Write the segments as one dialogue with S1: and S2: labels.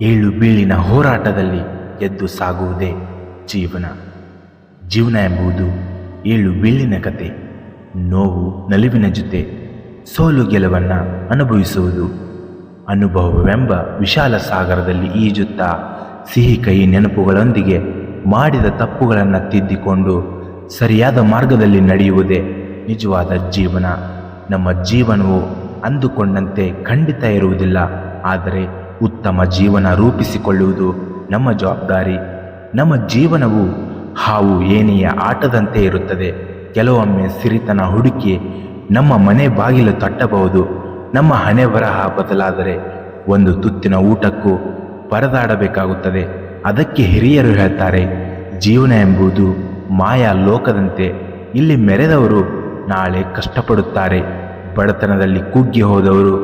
S1: ಏಳು ಬೀಳಿನ ಹೋರಾಟದಲ್ಲಿ ಎದ್ದು ಸಾಗುವುದೇ ಜೀವನ. ಜೀವನ ಎಂಬುದು ಏಳು ಬೀಳಿನ ಕತೆ. ನೋವು ನಲಿವಿನ ಜೊತೆ ಸೋಲು ಗೆಲುವನ್ನು ಅನುಭವಿಸುವುದು. ಅನುಭವವೆಂಬ ವಿಶಾಲ ಸಾಗರದಲ್ಲಿ ಈಜುತ್ತಾ ಸಿಹಿ ಕಹಿ ನೆನಪುಗಳೊಂದಿಗೆ ಮಾಡಿದ ತಪ್ಪುಗಳನ್ನು ತಿದ್ದಿಕೊಂಡು ಸರಿಯಾದ ಮಾರ್ಗದಲ್ಲಿ ನಡೆಯುವುದೇ ನಿಜವಾದ ಜೀವನ. ನಮ್ಮ ಜೀವನವು ಅಂದುಕೊಂಡಂತೆ ಖಂಡಿತ ಇರುವುದಿಲ್ಲ, ಆದರೆ ಉತ್ತಮ ಜೀವನ ರೂಪಿಸಿಕೊಳ್ಳುವುದು ನಮ್ಮ ಜವಾಬ್ದಾರಿ. ನಮ್ಮ ಜೀವನವು ಹಾವು ಏನೆಯ ಆಟದಂತೆ ಇರುತ್ತದೆ. ಕೆಲವೊಮ್ಮೆ ಸಿರಿತನ ಹುಡುಕಿ ನಮ್ಮ ಮನೆ ಬಾಗಿಲು ತಟ್ಟಬಹುದು. ನಮ್ಮ ಹಣೆ ಬರಹ ಬದಲಾದರೆ ಒಂದು ತುತ್ತಿನ ಊಟಕ್ಕೂ ಪರದಾಡಬೇಕಾಗುತ್ತದೆ. ಅದಕ್ಕೆ ಹಿರಿಯರು ಹೇಳ್ತಾರೆ, ಜೀವನ ಎಂಬುದು ಮಾಯಾ ಲೋಕದಂತೆ. ಇಲ್ಲಿ ಮೆರೆದವರು ನಾಳೆ ಕಷ್ಟಪಡುತ್ತಾರೆ. ಬಡತನದಲ್ಲಿ ಕುಗ್ಗಿ ಹೋದವರು,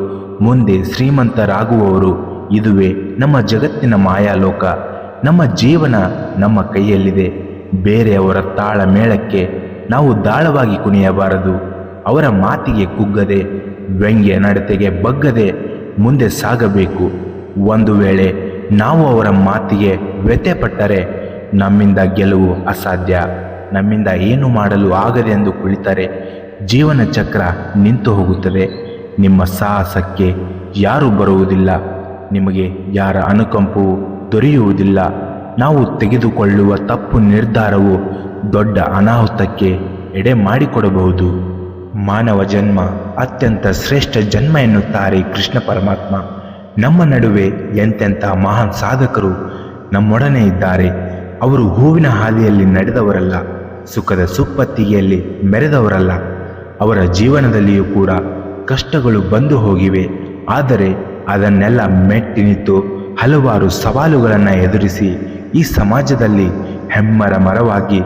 S1: ಮುಂದೆ ಶ್ರೀಮಂತರಾಗುವವರು ಇದುವೇ ನಮ್ಮ ಜಗತ್ತಿನ ಮಾಯಾಲೋಕ. ನಮ್ಮ ಜೀವನ ನಮ್ಮ ಕೈಯಲ್ಲಿದೆ. ಬೇರೆಯವರ ತಾಳ ಮೇಳಕ್ಕೆ ನಾವು ದಾಳವಾಗಿ ಕುಣಿಯಬಾರದು. ಅವರ ಮಾತಿಗೆ ಕುಗ್ಗದೆ, ವ್ಯಂಗ್ಯ ನಡತೆಗೆ ಬಗ್ಗದೆ ಮುಂದೆ ಸಾಗಬೇಕು. ಒಂದು ವೇಳೆ ನಾವು ಅವರ ಮಾತಿಗೆ ವ್ಯಥೆಪಟ್ಟರೆ ನಮ್ಮಿಂದ ಗೆಲುವು ಅಸಾಧ್ಯ. ನಮ್ಮಿಂದ ಏನು ಮಾಡಲು ಆಗದೆ ಎಂದು ಕುಳಿತರೆ ಜೀವನ ಚಕ್ರ ನಿಂತು ಹೋಗುತ್ತದೆ. ನಿಮ್ಮ ಸಾಹಸಕ್ಕೆ ಯಾರೂ ಬರುವುದಿಲ್ಲ. ನಿಮಗೆ ಯಾರ ಅನುಕಂಪು ದೊರೆಯುವುದಿಲ್ಲ. ನಾವು ತೆಗೆದುಕೊಳ್ಳುವ ತಪ್ಪು ನಿರ್ಧಾರವು ದೊಡ್ಡ ಅನಾಹುತಕ್ಕೆ ಎಡೆ ಮಾಡಿಕೊಡಬಹುದು. ಮಾನವ ಜನ್ಮ ಅತ್ಯಂತ ಶ್ರೇಷ್ಠ ಜನ್ಮ ಎನ್ನುತ್ತಾರೆ ಕೃಷ್ಣ ಪರಮಾತ್ಮ. ನಮ್ಮ ನಡುವೆ ಎಂತೆಂಥ ಮಹಾನ್ ಸಾಧಕರು ನಮ್ಮೊಡನೆ ಇದ್ದಾರೆ. ಅವರು ಹೂವಿನ ಹಾದಿಯಲ್ಲಿ ನಡೆದವರಲ್ಲ, ಸುಖದ ಸುಪ್ಪತ್ತಿಗೆಯಲ್ಲಿ ಮೆರೆದವರಲ್ಲ. ಅವರ ಜೀವನದಲ್ಲಿಯೂ ಕೂಡ ಕಷ್ಟಗಳು ಬಂದು ಹೋಗಿವೆ. ಆದರೆ ಅದನ್ನೆಲ್ಲ ಮೆಟ್ಟಿ ನಿಂತು ಹಲವಾರು ಸವಾಲುಗಳನ್ನು ಎದುರಿಸಿ ಈ ಸಮಾಜದಲ್ಲಿ ಹೆಮ್ಮರ ಮರವಾಗಿ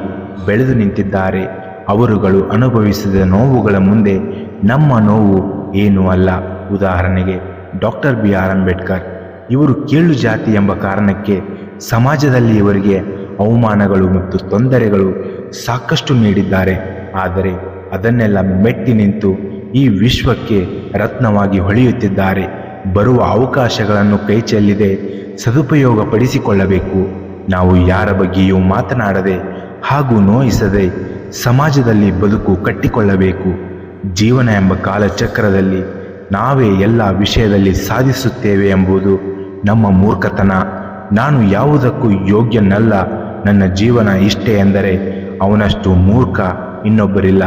S1: ಬೆಳೆದು ನಿಂತಿದ್ದಾರೆ. ಅವರುಗಳು ಅನುಭವಿಸಿದ ನೋವುಗಳ ಮುಂದೆ ನಮ್ಮ ನೋವು ಏನೂ ಅಲ್ಲ. ಉದಾಹರಣೆಗೆ ಡಾಕ್ಟರ್ ಬಿ ಆರ್ ಅಂಬೇಡ್ಕರ್. ಇವರು ಕೀಳು ಜಾತಿ ಎಂಬ ಕಾರಣಕ್ಕೆ ಸಮಾಜದಲ್ಲಿ ಇವರಿಗೆ ಅವಮಾನಗಳು ಮತ್ತು ತೊಂದರೆಗಳು ಸಾಕಷ್ಟು ನೀಡಿದ್ದಾರೆ. ಆದರೆ ಅದನ್ನೆಲ್ಲ ಮೆಟ್ಟಿ ನಿಂತು ಈ ವಿಶ್ವಕ್ಕೆ ರತ್ನವಾಗಿ ಹೊಳೆಯುತ್ತಿದ್ದಾರೆ. ಬರುವ ಅವಕಾಶಗಳನ್ನು ಕೈಚೆಲ್ಲಿದೆ ಸದುಪಯೋಗ ಪಡಿಸಿಕೊಳ್ಳಬೇಕು ನಾವು ಯಾರ ಬಗ್ಗೆಯೂ ಮಾತನಾಡದೆ ಹಾಗೂ ನೋಯಿಸದೆ ಸಮಾಜದಲ್ಲಿ ಬದುಕು ಕಟ್ಟಿಕೊಳ್ಳಬೇಕು. ಜೀವನ ಎಂಬ ಕಾಲಚಕ್ರದಲ್ಲಿ ನಾವೇ ಎಲ್ಲ ವಿಷಯದಲ್ಲಿ ಸಾಧಿಸುತ್ತೇವೆ ಎಂಬುದು ನಮ್ಮ ಮೂರ್ಖತನ. ನಾನು ಯಾವುದಕ್ಕೂ ಯೋಗ್ಯನಲ್ಲ. ನನ್ನ ಜೀವನ ಇಷ್ಟೇ ಎಂದರೆ ಅವನಷ್ಟು ಮೂರ್ಖ ಇನ್ನೊಬ್ಬರಿಲ್ಲ.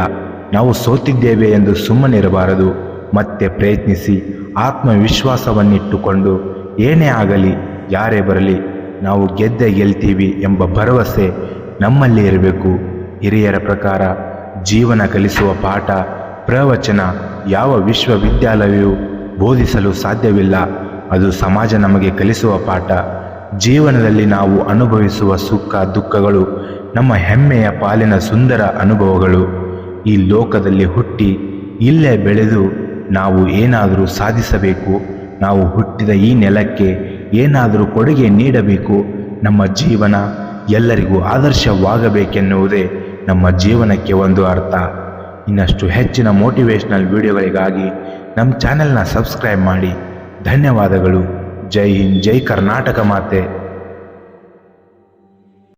S1: ನಾವು ಸೋತಿದ್ದೇವೆ ಎಂದು ಸುಮ್ಮನಿರಬಾರದು. ಮತ್ತೆ ಪ್ರಯತ್ನಿಸಿ ಆತ್ಮವಿಶ್ವಾಸವನ್ನಿಟ್ಟುಕೊಂಡು ಏನೇ ಆಗಲಿ ಯಾರೇ ಬರಲಿ ನಾವು ಗೆದ್ದೆ ಗೆಲ್ತೀವಿ ಎಂಬ ಭರವಸೆ ನಮ್ಮಲ್ಲಿ ಇರಬೇಕು. ಹಿರಿಯರ ಪ್ರಕಾರ ಜೀವನ ಕಲಿಸುವ ಪಾಠ, ಪ್ರವಚನ ಯಾವ ವಿಶ್ವವಿದ್ಯಾಲಯವೂ ಬೋಧಿಸಲು ಸಾಧ್ಯವಿಲ್ಲ, ಅದು ಸಮಾಜ ನಮಗೆ ಕಲಿಸುವ ಪಾಠ. ಜೀವನದಲ್ಲಿ ನಾವು ಅನುಭವಿಸುವ ಸುಖ, ದುಃಖಗಳು ನಮ್ಮ ಹೆಮ್ಮೆಯ ಪಾಲಿನ ಸುಂದರ ಅನುಭವಗಳು. ಈ ಲೋಕದಲ್ಲಿ ಹುಟ್ಟಿ ಇಲ್ಲೇ ಬೆಳೆದು ನಾವು ಏನಾದರೂ ಸಾಧಿಸಬೇಕು, ನಾವು ಹುಟ್ಟಿದ ಈ ನೆಲಕ್ಕೆ ಏನಾದರೂ ಕೊಡುಗೆ ನೀಡಬೇಕು, ನಮ್ಮ ಜೀವನ ಎಲ್ಲರಿಗೂ ಆದರ್ಶವಾಗಬೇಕೆನ್ನುವುದೇ ನಮ್ಮ ಜೀವನಕ್ಕೆ ಒಂದು ಅರ್ಥ. ಇನ್ನಷ್ಟು ಹೆಚ್ಚಿನ ಮೋಟಿವೇಶ್ನಲ್ ವಿಡಿಯೋಗಳಿಗಾಗಿ ನಮ್ಮ ಚಾನೆಲ್ನ ಸಬ್ಸ್ಕ್ರೈಬ್ ಮಾಡಿ. ಧನ್ಯವಾದಗಳು. ಜೈ ಹಿಂದ್, ಜೈ ಕರ್ನಾಟಕ ಮಾತೆ.